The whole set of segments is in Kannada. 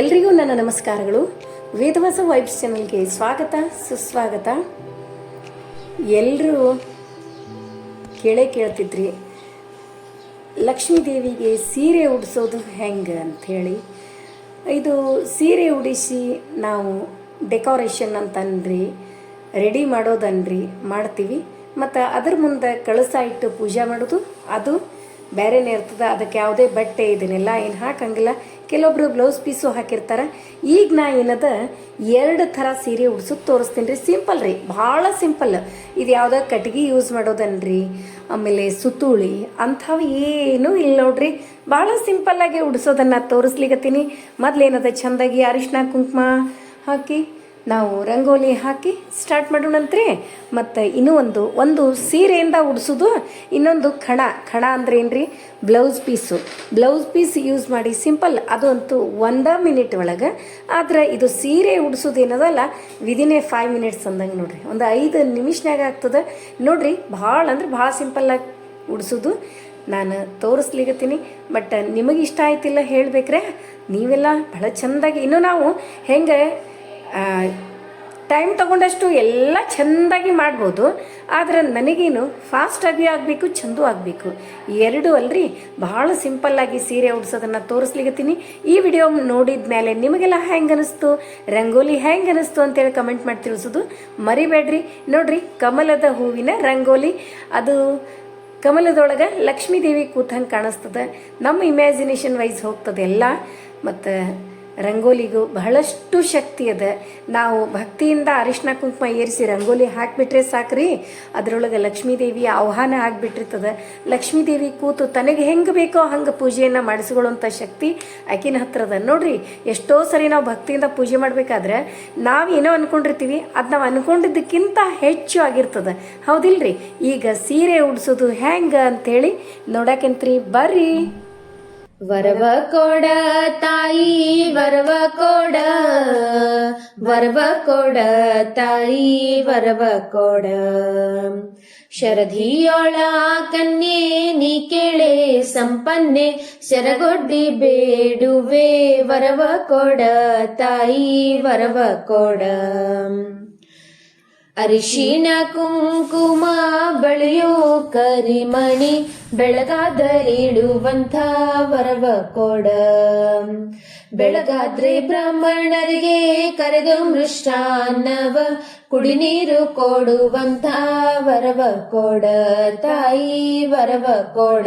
ಎಲ್ರಿಗೂ ನನ್ನ ನಮಸ್ಕಾರಗಳು. ವೇದವಾಸ ವೈಬ್ಸ್ ಚಾನಲ್ಗೆ ಸ್ವಾಗತ, ಸುಸ್ವಾಗತ. ಎಲ್ಲರೂ ಕೇಳೇ ಕೇಳ್ತಿದ್ರಿ. ಲಕ್ಷ್ಮೀ ದೇವಿಗೆ ಸೀರೆ ಉಡಿಸೋದು ಹೆಂಗೆ ಅಂಥೇಳಿ. ಇದು ಸೀರೆ ಉಡಿಸಿ ನಾವು ಡೆಕೋರೇಷನ್ ಅಂತನ್ರಿ, ರೆಡಿ ಮಾಡೋದನ್ರಿ ಮಾಡ್ತೀವಿ. ಮತ್ತು ಅದ್ರ ಮುಂದೆ ಕಳಸ ಇಟ್ಟು ಪೂಜೆ ಮಾಡೋದು, ಅದು ಬೇರೆನೇ ಇರ್ತದೆ. ಅದಕ್ಕೆ ಯಾವುದೇ ಬಟ್ಟೆ ಇದನ್ನೆಲ್ಲ ಏನು ಹಾಕಂಗಿಲ್ಲ. ಕೆಲವೊಬ್ರು ಬ್ಲೌಸ್ ಪೀಸು ಹಾಕಿರ್ತಾರೆ. ಈಗ ನಾ ಏನದ, ಎರಡು ಥರ ಸೀರೆ ಉಡ್ಸೋದು ತೋರಿಸ್ತೀನಿ ರೀ. ಸಿಂಪಲ್ ರೀ. ಭಾಳ ಸಿಂಪಲ್ ಇದು ಯಾವುದೋ ಕಟ್ಗೆ ಯೂಸ್ ಮಾಡೋದನ್ರಿ. ಆಮೇಲೆ ಸುತ್ತುಳಿ, ಅಂಥವು ಏನೂ ಇಲ್ಲ ನೋಡ್ರಿ. ಭಾಳ ಸಿಂಪಲ್ಲಾಗಿ ಉಡ್ಸೋದನ್ನು ತೋರಿಸ್ಲಿಕತ್ತೀನಿ. ಮೊದ್ಲೇನದ, ಚಂದಾಗಿ ಅರಿಶಿನ ಕುಂಕುಮ ಹಾಕಿ ನಾವು ರಂಗೋಲಿ ಹಾಕಿ ಸ್ಟಾರ್ಟ್ ಮಾಡೋಣಂತ್ರಿ ಮತ್ತು ಇನ್ನೂ ಒಂದು ಒಂದು ಸೀರೆಯಿಂದ ಉಡಿಸೋದು, ಇನ್ನೊಂದು ಖಣ. ಖಣ ಅಂದ್ರೆ ರೀ blouse piece blouse piece use ಮಾಡಿ ಸಿಂಪಲ್ ಅದು ಅಂತೂ ಒಂದ ಮಿನಿಟ್ ಒಳಗೆ. ಆದ್ರೆ ಇದು ಸೀರೆ ಉಡಿಸೋದು ಏನದಲ್ಲ ವಿದಿನ್ ಎ ಫೈವ್ ಮಿನಿಟ್ಸ್ ಅಂದಂಗೆ ನೋಡಿರಿ. ಒಂದು ಐದು ನಿಮಿಷನಾಗ ಆಗ್ತದೆ. ನೋಡಿರಿ, ಭಾಳ ಅಂದ್ರೆ ಭಾಳ ಸಿಂಪಲ್ಲಾಗಿ ಉಡಿಸೋದು. ನಾನು ತೋರಿಸ್ಲಿಕತ್ತೀನಿ ಬಟ್ ನಿಮಗೆ ಇಷ್ಟ ಆಯ್ತಿಲ್ಲ ಹೇಳಬೇಕ್ರೆ, ನೀವೆಲ್ಲ ಭಾಳ ಚೆಂದಾಗಿ, ಇನ್ನೂ ನಾವು ಹೆಂಗೆ ಟೈಮ್ ತಗೊಂಡಷ್ಟು ಎಲ್ಲ ಚೆಂದಾಗಿ ಮಾಡ್ಬೋದು, ಆದರೆ ನನಗೇನು ಫಾಸ್ಟಾಗಿ ಆಗಬೇಕು, ಚೆಂದ ಆಗಬೇಕು. ಎರಡು ಅಲ್ರಿ, ಭಾಳ ಸಿಂಪಲ್ಲಾಗಿ ಸೀರೆ ಉಡ್ಸೋದನ್ನು ತೋರಿಸ್ಲಿಕತ್ತೀನಿ. ಈ ವಿಡಿಯೋ ನೋಡಿದ ಮೇಲೆ ನಿಮಗೆಲ್ಲ ಹೆಂಗೆ ಅನಿಸ್ತು? ರಂಗೋಲಿ ಹೆಂಗೆ ಅನಿಸ್ತು ಅಂತೇಳಿ ಕಮೆಂಟ್ ಮಾಡಿ ತಿಳಿಸೋದು ಮರಿಬೇಡ್ರಿ. ನೋಡ್ರಿ, ಕಮಲದ ಹೂವಿನ ರಂಗೋಲಿ. ಅದು ಕಮಲದೊಳಗೆ ಲಕ್ಷ್ಮೀ ದೇವಿ ಕೂತಂಗೆ ಕಾಣಿಸ್ತದೆ. ನಮ್ಮ ಇಮ್ಯಾಜಿನೇಷನ್ ವೈಸ್ ಹೋಗ್ತದೆ ಎಲ್ಲ ಮತ್ತು ರಂಗೋಲಿಗೂ ಬಹಳಷ್ಟು ಶಕ್ತಿ ಅದ ನಾವು ಭಕ್ತಿಯಿಂದ ಅರಿಶಿನ ಕುಂಕುಮ ಏರಿಸಿ ರಂಗೋಲಿ ಹಾಕಿಬಿಟ್ರೆ ಸಾಕ್ರಿ. ಅದರೊಳಗೆ ಲಕ್ಷ್ಮೀ ದೇವಿ ಆಹ್ವಾನ ಆಗಿಬಿಟ್ಟಿರ್ತದೆ. ಲಕ್ಷ್ಮೀ ದೇವಿ ಕೂತು ತನಗೆ ಹೆಂಗೆ ಬೇಕೋ ಹಂಗೆ ಪೂಜೆಯನ್ನು ಮಾಡಿಸ್ಕೊಳ್ಳುವಂಥ ಶಕ್ತಿ ಆಕಿನ ಹತ್ರದ. ನೋಡ್ರಿ, ಎಷ್ಟೋ ಸರಿ ನಾವು ಭಕ್ತಿಯಿಂದ ಪೂಜೆ ಮಾಡಬೇಕಾದ್ರೆ ನಾವು ಏನೋ ಅನ್ಕೊಂಡಿರ್ತೀವಿ, ಅದು ನಾವು ಅಂದ್ಕೊಂಡಿದ್ದಕ್ಕಿಂತ ಹೆಚ್ಚು ಆಗಿರ್ತದೆ. ಹೌದಿಲ್ರಿ? ಈಗ ಸೀರೆ ಉಡಿಸೋದು ಹೆಂಗೆ ಅಂತೇಳಿ ನೋಡಕಂತ್ರಿ. ಬರ್ರಿ. ವರವ ಕೊಡ ತಾಯಿ, ವರವ ಕೊಡ ವರವ ಕೊಡ ತಾಯಿ, ವರವ ಕೊಡ. ಶರಧಿಯೋಳ ಕನ್ಯೆ, ನೀ ಕೇಳೆ ಸಂಪನ್ನೆ ಶರಗೊಡ್ಡಿ ಬೇಡುವೆ, ವರವ ಕೊಡ ತಾಯಿ, ವರವ ಕೊಡ. ಅರಿಶಿಣ ಕುಂಕುಮ ಬಳಿಯೋ ಕರಿಮಣಿ ಬೆಳಗಾದರಿಡುವಂಥ ವರವ ಕೊಡ. ಬೆಳಗಾದ್ರೆ ಬ್ರಾಹ್ಮಣರಿಗೆ ಕರೆದು ಮೃಷ್ಟಾನ್ನವ ಕುಡಿ ನೀರು ಕೊಡುವಂಥ ವರವ ಕೊಡ. ತಾಯಿ ವರವ ಕೊಡ.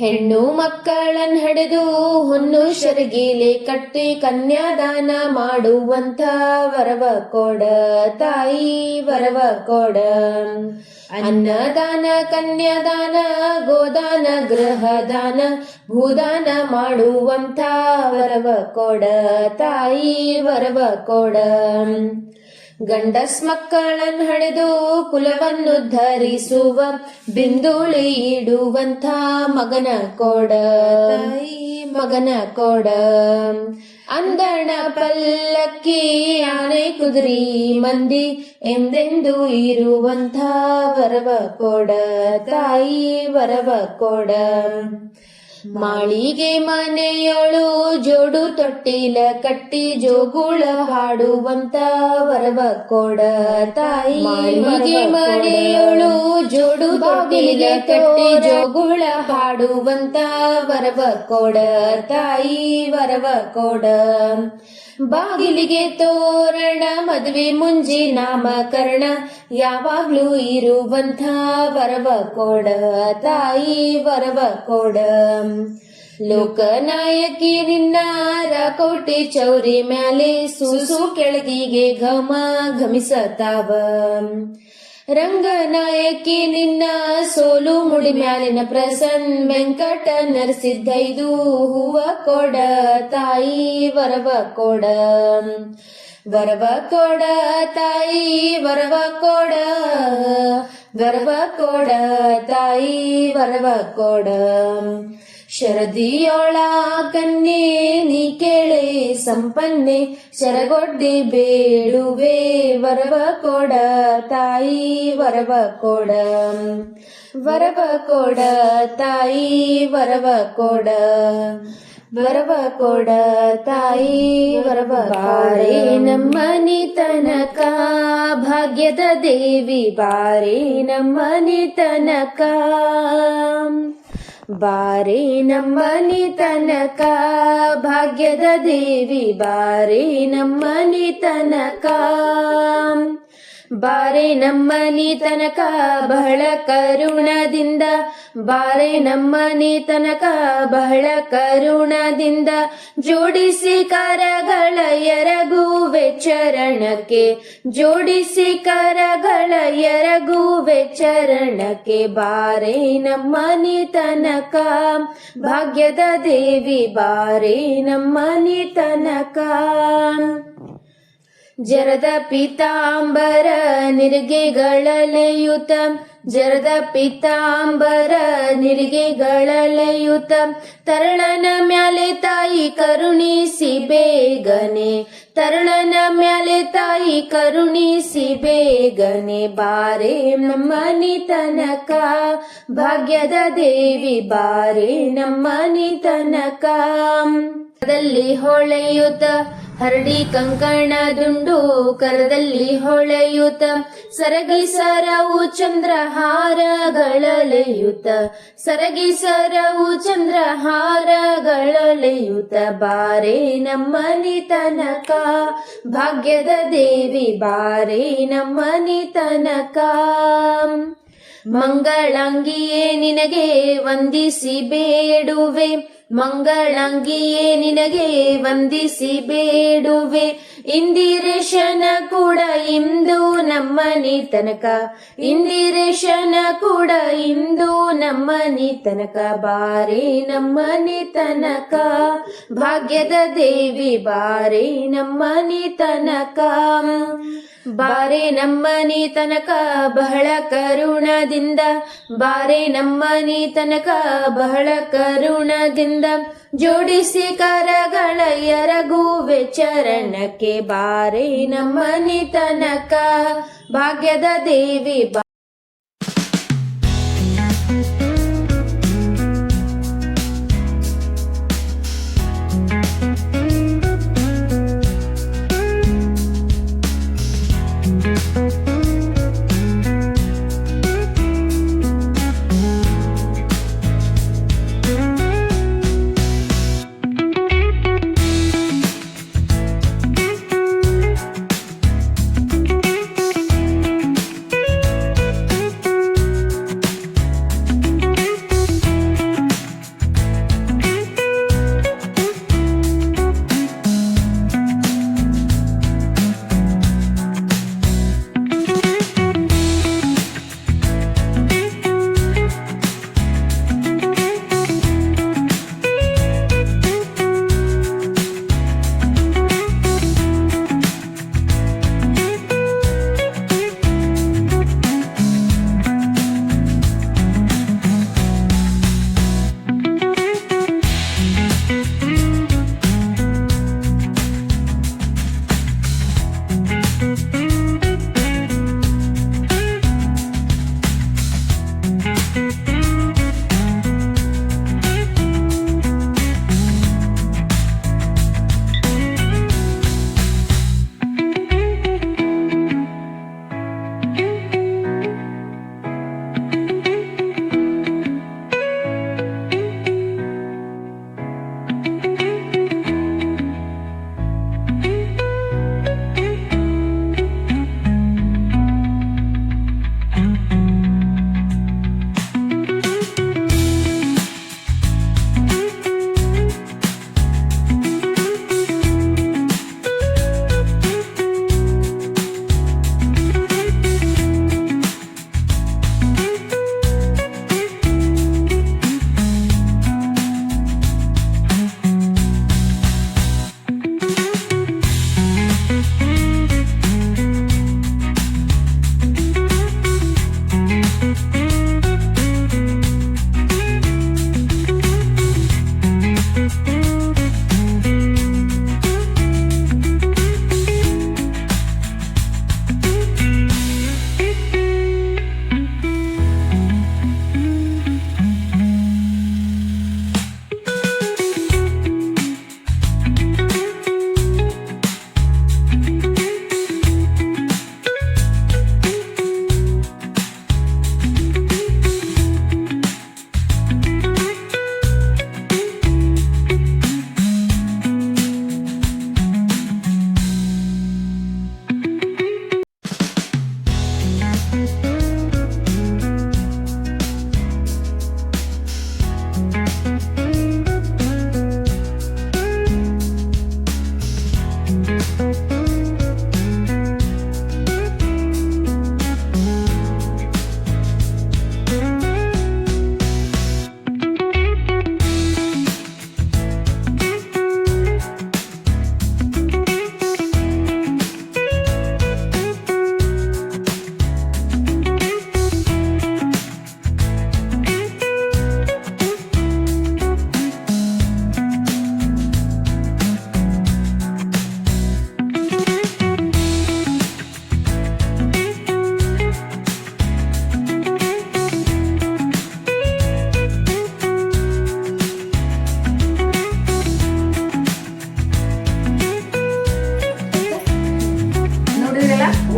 ಹೆಣ್ಣು ಮಕ್ಕಳನ್ ಹಡೆದು ಹೊನ್ನು ಶರಗಿಲೆ ಕಟ್ಟಿ ಕನ್ಯಾದಾನ ಮಾಡುವಂತ ವರವ ಕೊಡ ತಾಯಿ ವರವ ಕೊಡ. ಅನ್ನದಾನ, ಕನ್ಯಾದಾನ, ಗೋದಾನ, ಗೃಹದಾನ, ಭೂದಾನ ಮಾಡುವಂತ ವರವ ಕೊಡ ತಾಯಿ ವರವ ಕೊಡ. ಗಂಡಸ್ ಮಕ್ಕಳನ್ ಹಡೆದು ಕುಲವನ್ನು ಧರಿಸುವ, ಬಿಂದುಳಿ ಇಡುವಂಥ ಮಗನ ಕೊಡ ಮಗನ ಕೊಡ. ಅಂದಣ ಪಲ್ಲಕ್ಕಿ ಆನೆ ಕುದುರಿ ಮಂದಿ ಎಂದೆಂದು ಇರುವಂಥ ವರವ ಕೊಡ, ತಾಯಿ ವರವ ಕೊಡ. ಮಾಳಿಗೆ ಮನೆಯಳು ಜೋಡು ತೊಟ್ಟಿಲ ಕಟ್ಟಿ ಜೋಗುಳ ಹಾಡುವಂತ ವರವ ಕೊಡ ತಾಯಿ. ಮಾಳಿಗೆ ಮನೆಯಳು ಜೋಡು ತೊಟ್ಟಿಲ ಕಟ್ಟಿ ಜೋಗುಳ ಹಾಡುವಂತ ವರವ ಕೊಡ ತಾಯಿ. ವರವ ಕೊಡ ಬಾಗಿಲಿಗೆ ತೋರಣ, ಮದುವೆ ಮುಂಜಿ ನಾಮಕರಣ ಯಾವಾಗ್ಲೂ ಇರುವಂಥ ವರವ ಕೊಡ, ತಾಯಿ ವರವ ಕೊಡ. ಲೋಕನಾಯಕಿ ನಿನ್ನ ರಾಕೋಟಿ ಚೌರಿ ಮ್ಯಾಲೆ ಸೂಸು ಕೆಳಗಿಗೆ ಘಮ ಘಮಿಸತಾವ. ರಂಗನಾಯಕಿ ನಿನ್ನ ಸೋಲು ಮುಡಿ ಮ್ಯಾಲಿನ ಪ್ರಸನ್ ವೆಂಕಟ ನರಸಿದ್ದೈದು ಹೂವ ಕೊಡ, ತಾಯಿ ವರವ ಕೊಡ. ವರವ ಕೊಡ, ತಾಯಿ ವರವ ಕೊಡ. ವರವ ಕೊಡ, ತಾಯಿ ವರವ ಕೊಡ. ಶರದಿಯೋಳ ಕನ್ನೇ ನೀ ಕೇಳೆ ಸಂಪನ್ನೆ ಶರಗೊಡ್ಡಿ ಬೇಡುವೆ ವರವ ಕೊಡ ತಾಯಿ ವರವ ಕೊಡ. ವರವ ಕೊಡ ತಾಯಿ ವರವ ಕೊಡ. ವರವ ಕೊಡ ತಾಯಿ ವರವ ಬಾರೆ ನಮ್ಮನಿ ತನಕ ಭಾಗ್ಯದ ದೇವಿ ಬಾರೆ ನಮ್ಮನಿ ತನಕ. ಬಾರೆ ನಮ್ಮನಿ ತನಕ ಭಾಗ್ಯದ ದೇವಿ ಬಾರೆ ನಮ್ಮನಿ ತನಕ ಬಾರೆ ನಮ್ಮನಿ ತನಕ ಬಹಳ ಕರುಣದಿಂದ, ಬಾರೆ ನಮ್ಮನಿ ತನಕ ಬಹಳ ಕರುಣದಿಂದ ಜೋಡಿಸಿ ಕರಗಳ ಎರಗುವೆ ಚರಣಕ್ಕೆ, ಜೋಡಿಸಿ ಕರಗಳ ಎರಗುವೆ ಚರಣಕ್ಕೆ ಬಾರೆ ನಮ್ಮನಿ ತನಕ ಭಾಗ್ಯದ ದೇವಿ ಬಾರೆ ನಮ್ಮನಿ ತನಕ ಜರದ ಪೀತಾಂಬರ ನಿರ್ಗೆಗಳಲೆಯುತ. ಜರದ ಪೀತಾಂಬರ ನಿರ್ಗೆಗಳಲೆಯುತ. ತರಳನ ಮ್ಯಾಲೆ ತಾಯಿ ಕರುಣಿಸಿ ಬೇಗನೆ. ತರಳನ ಮ್ಯಾಲೆ ತಾಯಿ ಕರುಣಿಸಿ ಬೇಗನೆ. ಬಾರೆ ನಮ್ಮನಿ ತನಕ, ಭಾಗ್ಯದ ದೇವಿ ಬಾರೆ ನಮ್ಮನಿ ತನಕ. ಹೊಳೆಯುತ್ತ ಹರಡಿ ಕಂಕಣ ದುಂಡು ಕರದಲ್ಲಿ ಹೊಳೆಯುತ ಸರಗಿ ಸರವು ಚಂದ್ರಹಾರಗಳಲೆಯುತ ಸರಗಿ ಸರವು ಚಂದ್ರಹಾರಗಳಲೆಯುತ ಬಾರೆ ನಮ್ಮನಿತನಕ ಭಾಗ್ಯದ ದೇವಿ ಬಾರೆ ನಮ್ಮನಿ ತನಕ. ಮಂಗಳಂಗಿಯೇ ನಿನಗೆ ವಂದಿಸಿ ಬೇಡುವೆ ಮಂಗಳಂಗಿಯೇ ನಿನಗೆ ವಂದಿಸಿ ಬೇಡುವೆ ಇಂದಿರೇಶನ ಕೂಡ ಇಂದು ನಮ್ಮನಿ ತನಕ. ಇಂದಿರೇಶನ ಕೂಡ ಇಂದು ನಮ್ಮನಿ ತನಕ. ಬಾರೆ ನಮ್ಮನಿ ತನಕ. ಭಾಗ್ಯದ ದೇವಿ, ಬಾರೆ ನಮ್ಮನಿ ತನಕ. ಬಾರೆ ನಮ್ಮನಿ ತನಕ ಬಹಳ ಕರುಣದಿಂದ, ಬಾರೆ ನಮ್ಮನಿ ತನಕ ಬಹಳ ಕರುಣದಿಂದ ಜೋಡಿಸಿ ಕರಗಳ ಎರಗುವೆ ಚರಣಕ್ಕೆ ಬಾರೆ ನಮ್ಮನಿ ತನಕ ಭಾಗ್ಯದ ದೇವಿ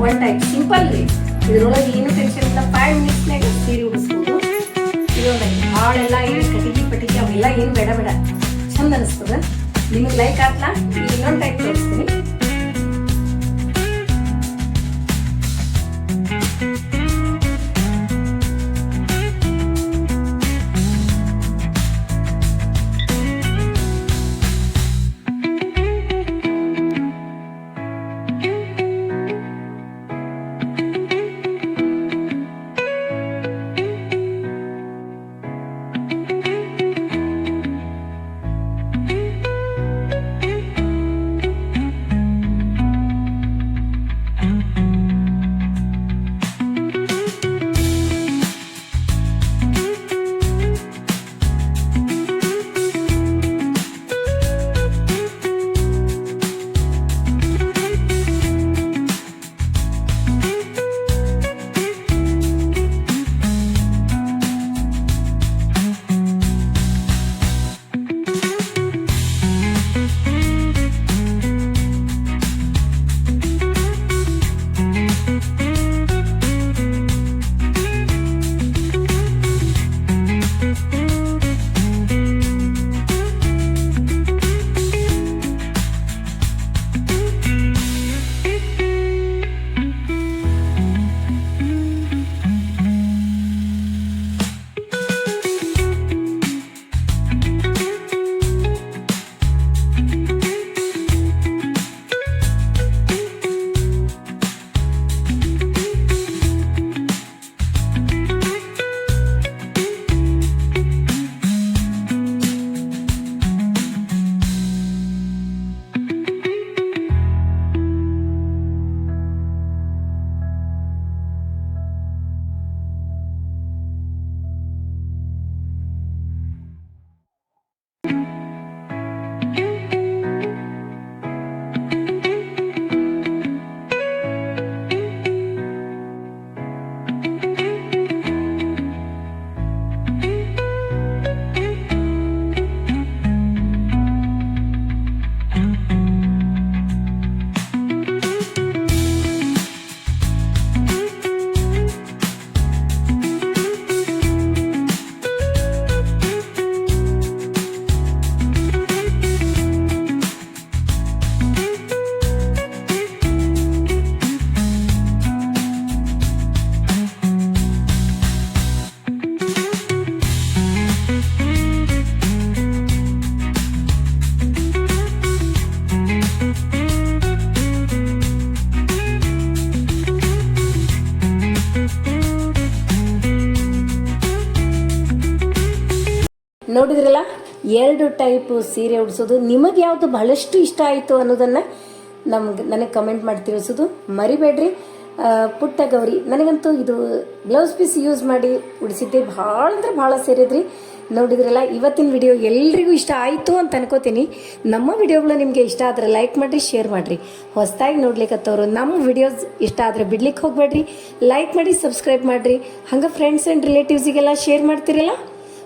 ಒನ್ ಟೈಪ್ ಸಿಂಪಲ್ ರೀ ಇದ್ರೊಳಗೆ ಏನು ಟೆನ್ಷನ್ ಇಲ್ಲ. ಫೈವ್ ಮಿನಿಟ್ಸ್ನಾಗ ಸೀರೆ ಉಡಿಸ್ಬೋದು ಇದೊಂದು ಭಾಳೆಲ್ಲ ಏನು ಕಟಿಕಿ ಪಟಿಕಿ ಅವೆಲ್ಲ ಏನು ಬೇಡ ಬೇಡ. ಚಂದ ಅನಿಸ್ತದೆ. ನಿಮಗೆ ಲೈಕ್ ಆತ್ಲಾ? ಇನ್ನೊಂದು ಟೈಪ್ ತೋರಿಸ್ತೀನಿ. ಎರಡು ಟೈಪ್ ಸೀರೆ ಉಡಿಸೋದು. ನಿಮಗೆ ಯಾವುದು ಬಹಳಷ್ಟು ಇಷ್ಟ ಆಯಿತು ಅನ್ನೋದನ್ನು ನಮ್ಗೆ, ನನಗೆ ಕಮೆಂಟ್ ಮಾಡಿ ತಿಳಿಸೋದು ಮರಿಬೇಡ್ರಿ. ಪುಟ್ಟ ಗೌರಿ, ನನಗಂತೂ ಇದು ಬ್ಲೌಸ್ ಪೀಸ್ ಯೂಸ್ ಮಾಡಿ ಉಡಿಸಿದ್ದೆ. ಭಾಳ ಅಂದ್ರೆ ಭಾಳ ಸೇರಿದ್ರಿ ನೋಡಿದ್ರಲ್ಲ, ಇವತ್ತಿನ ವಿಡಿಯೋ ಎಲ್ರಿಗೂ ಇಷ್ಟ ಆಯಿತು ಅಂತ ಅನ್ಕೋತೀನಿ. ನಮ್ಮ ವಿಡಿಯೋಗಳು ನಿಮಗೆ ಇಷ್ಟ ಆದರೆ ಲೈಕ್ ಮಾಡಿರಿ ಶೇರ್ ಮಾಡಿರಿ. ಹೊಸದಾಗಿ ನೋಡ್ಲಿಕ್ಕತ್ತವರು ನಮ್ಮ ವಿಡಿಯೋಸ್ ಇಷ್ಟ ಆದರೆ ಬಿಡ್ಲಿಕ್ಕೆ ಹೋಗಬೇಡ್ರಿ. ಲೈಕ್ ಮಾಡಿ ಸಬ್ಸ್ಕ್ರೈಬ್ ಮಾಡಿರಿ. ಹಂಗೆ ಫ್ರೆಂಡ್ಸ್ ಆ್ಯಂಡ್ ರಿಲೇಟಿವ್ಸಿಗೆಲ್ಲ ಶೇರ್ ಮಾಡ್ತಿರಲ್ಲ?